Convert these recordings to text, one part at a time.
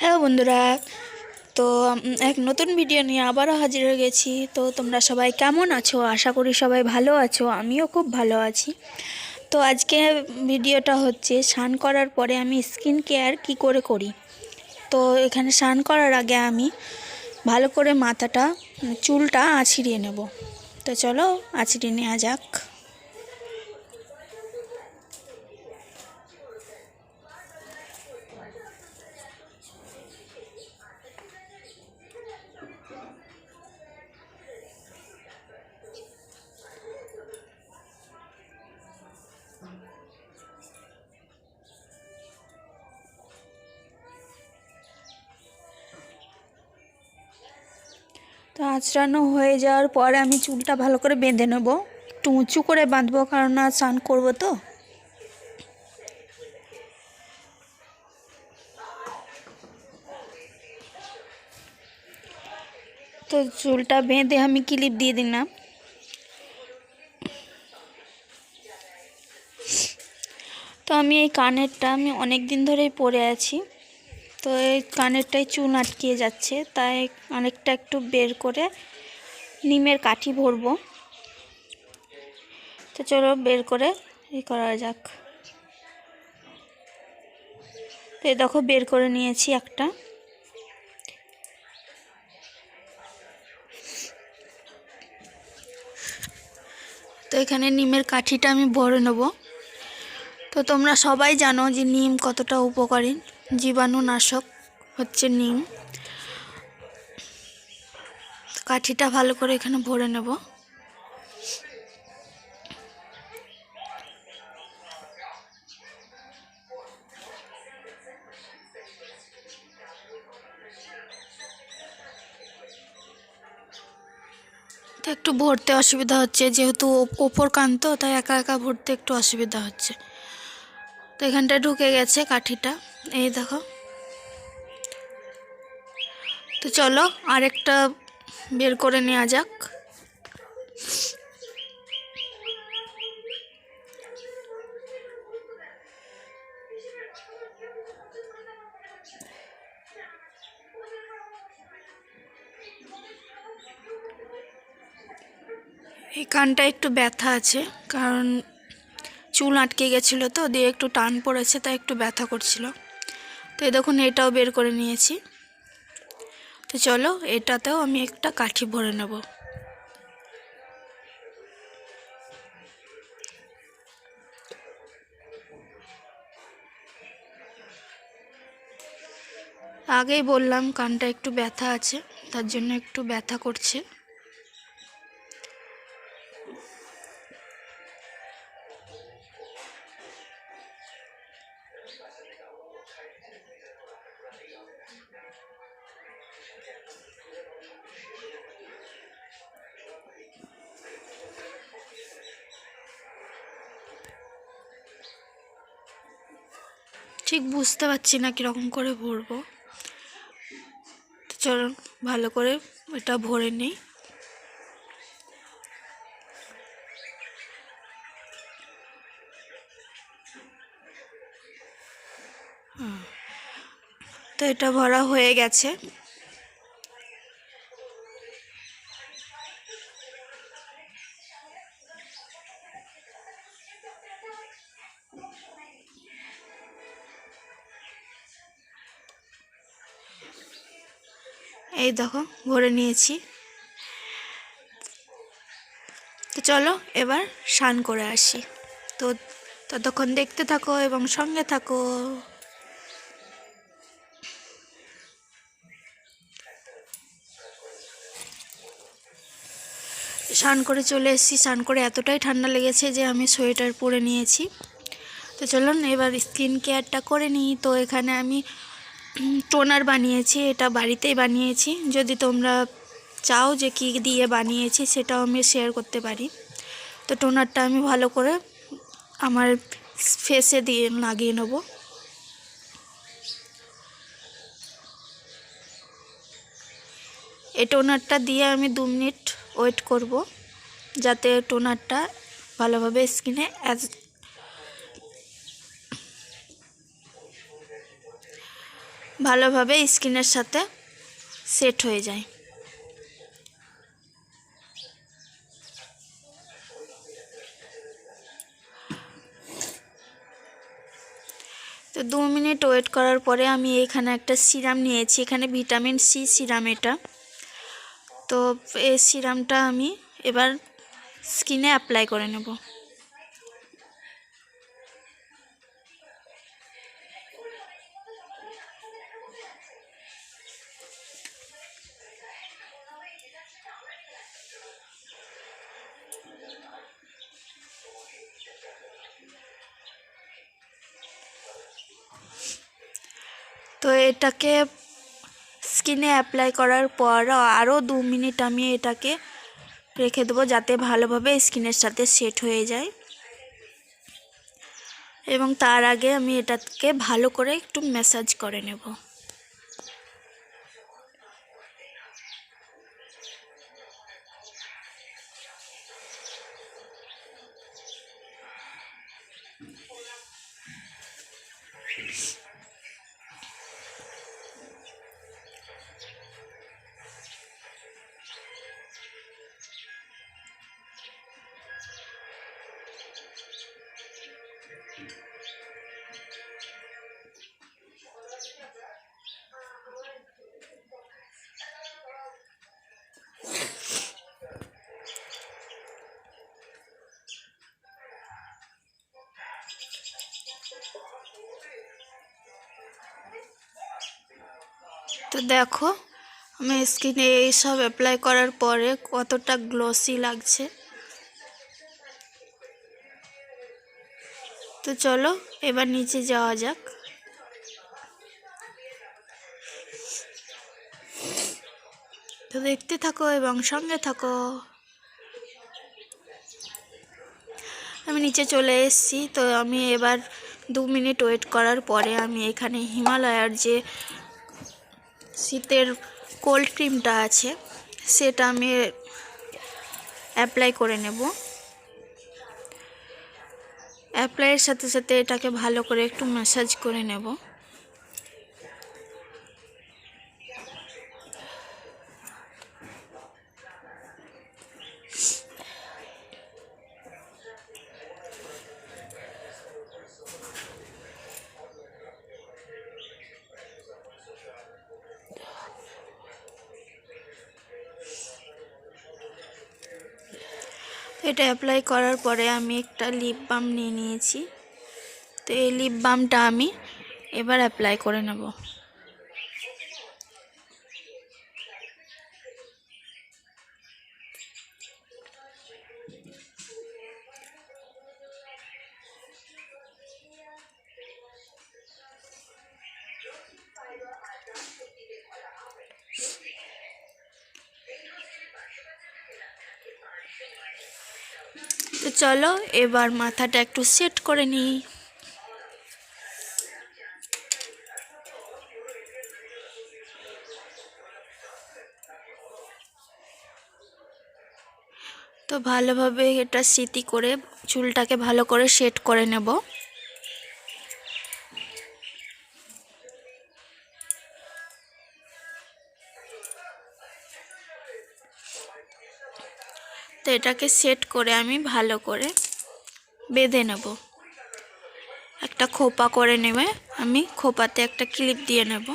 Hello বন্ধুরা। তো এক নতুন ভিডিও নিয়ে আবারও হাজির হয়ে গেছি। তো, তোমরা সবাই কেমন আছো? আশা করি সবাই ভালো আছো, আমিও খুব ভালো আছি। তো, আজকে ভিডিওটা হচ্ছে স্নান করার পরে আমি স্কিন কেয়ার কি করে করি? তো, এখানে স্নান করার আগে আমি ভালো করে মাথাটা, চুলটা আছিড়িয়ে নেব। তো, চলো আঁচড়িয়ে নেওয়া যাক। আঁচড়ানো হয়ে যাওয়ার পরে আমি চুলটা ভালো করে বেঁধে নেব। একটু উঁচু করে বাঁধবো, কারণ না স্নান করব তো। তো চুলটা বেঁধে আমি ক্লিপ দিয়ে দিলাম। তো আমি এই কানেরটা আমি অনেক দিন ধরেই পরে আছি। তো এই কানেরটায় চুন আটকিয়ে যাচ্ছে, তাই অনেকটা একটু বের করে নিমের কাঠি ভরবো। তো চলো বের করে ই করা যাক। তো এই দেখো বের করে নিয়েছি একটা। তো এখানে নিমের কাঠিটা আমি ভরে নেব। তো তোমরা সবাই জানো যে নিম কতটা উপকারী। জীবাণুনাশক হচ্ছে নিম। কাঠিটা ভালো করে এখানে ভরে নেব। একটু ভরতে অসুবিধা হচ্ছে, যেহেতু ওপ- ওপর কান্ত তাই একা একা ভরতে একটু অসুবিধা হচ্ছে। তো এখানটা ঢুকে গেছে কাঠিটা। এই দেখো। তো চলো আরেকটা বের করে নেওয়া যাক। এই কানটা একটু ব্যথা আছে, কারণ চুল আটকে গেছিল তো, দিয়ে একটু টান পড়েছে, তাই একটু ব্যথা করছিল। তো এই দেখুন, এটাও বের করে নিয়েছি। তো চলো, এটাতেও আমি একটা কাঠি ভরে নেব। আগেই বললাম, কানটা একটু ব্যথা আছে, তার জন্য একটু ব্যথা করছে। ঠিক বুঝতে পারছি না কীরকম করে ভরবো। চলো ভালো করে এটা ভরে নিই। তো এটা ভরা হয়ে গেছে। এই দেখো, ভরে নিয়েছি। তো চলো এবার স্নান করে আসি। তো ততক্ষণ দেখতে থাকো এবং সঙ্গে থাকো। স্নান করে চলে এসেছি। স্নান করে এতটাই ঠান্ডা লেগেছে যে আমি সোয়েটার পরে নিয়েছি। তো চলুন, এবার স্কিন কেয়ারটা করে নিই। তো এখানে আমি টোনার বানিয়েছি, এটা বাড়িতেই বানিয়েছি। যদি তোমরা চাও যে কী দিয়ে বানিয়েছি, সেটাও আমি শেয়ার করতে পারি। তো টোনারটা আমি ভালো করে আমার ফেসে দিয়ে লাগিয়ে নেব। এই টোনারটা দিয়ে আমি দু মিনিট ওয়েট করব, যাতে টোনারটা ভালোভাবে স্কিনে ভালোভাবে স্কিনের সাথে সেট হয়ে যায়। তো দু মিনিট ওয়েট করার পরে আমি এখানে একটা সিরাম নিয়েছি। এখানে ভিটামিন সি সিরাম এটা। তো এই সিরামটা আমি এবার স্কিনে অ্যাপ্লাই করে নেব। তো এটাকে স্কিনে অ্যাপ্লাই করার পর আরও দু মিনিট আমি এটাকে রেখে দেবো যাতে ভালোভাবে স্কিনের সাথে সেট হয়ে যায়। এবং তার আগে আমি এটাকে ভালো করে একটু ম্যাসাজ করে নেব। দেখো, আমি স্কিনে এইসব অ্যাপ্লাই করার পরে কতটা গ্লসি লাগছে। তো চলো, এবার নিচে যাওয়া যাক। তো দেখতে থাকো এবং সঙ্গে থাকো। আমি নিচে চলে এসেছি, তো আমি এবার দু মিনিট ওয়েট করার পরে আমি এখানে হিমালয়ার যে শীতের কোল্ড ক্রিমটা আছে, সেটা আমি অ্যাপ্লাই করে নেব। অ্যাপ্লাইয়ের সাথে সাথে এটাকে ভালো করে একটু ম্যাসাজ করে নেব। এটা অ্যাপ্লাই করার পরে আমি একটা লিপ বাম নিয়ে নিয়েছি। তো এই লিপ বামটা আমি এবার অ্যাপ্লাই করে নেব। চলো, এবার মাথাটা একটু সেট করে নিই। তো ভালোভাবে এটা স্মৃতি করে চুলটাকে ভালো করে সেট করে নেব। এটাকে সেট করে আমি ভালো করে বেঁধে নেব। একটা খোপা করে নেবে, আমি খোপাতে একটা ক্লিপ দিয়ে নেব।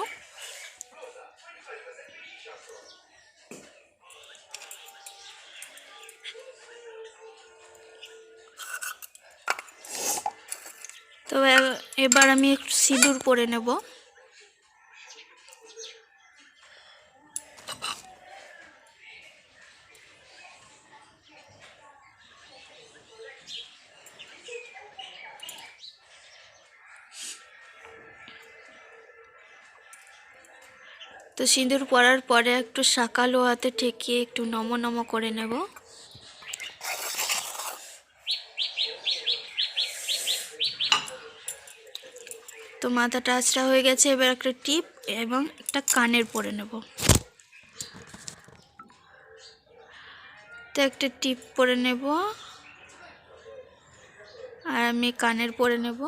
তো এবার আমি একটু সিঁদুর পরে নেব। সিঁদুর পরার পরে একটু শাকালো হাতে ঠেকিয়ে একটু নম নম করে নেব। তো মাথাটা আঁচড়া হয়ে গেছে, এবার একটা টিপ এবং একটা কানের পরে নেব। তো একটা টিপ পরে নেব। আর আমি কানের পরে নেব।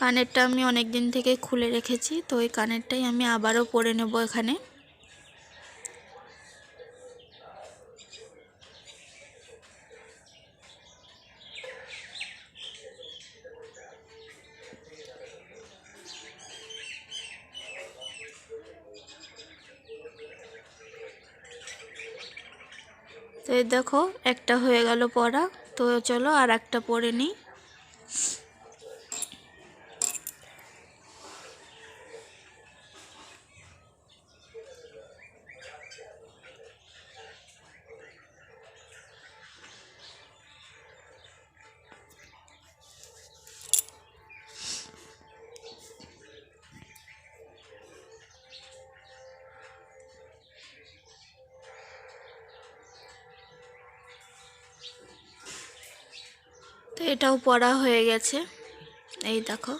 কানেরটা আমি অনেক দিন থেকে খুলে রেখেছি, তো ওই কানেরটাই আমি আবারও পরে নেব এখানে। তো এই দেখো, একটা হয়ে গেল পড়া, তো চলো আর একটা পরে নিই। তো এটাও পড়া হয়ে গেছে। এই দেখো।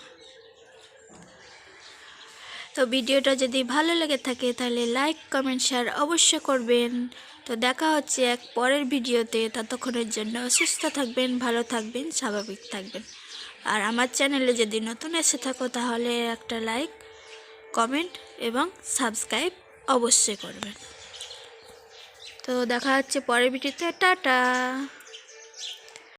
তো ভিডিওটা যদি ভালো লেগে থাকে তাহলে লাইক, কমেন্ট, শেয়ার অবশ্যই করবেন। তো দেখা হচ্ছে এক পরের ভিডিওতে। ততক্ষণের জন্য সুস্থ থাকবেন, ভালো থাকবেন, স্বাভাবিক থাকবেন। আর আমার চ্যানেলে যদি নতুন এসে থাকো তাহলে একটা লাইক, কমেন্ট এবং সাবস্ক্রাইব অবশ্যই করবেন। তো দেখা হচ্ছে পরের ভিডিওতে। টাটা!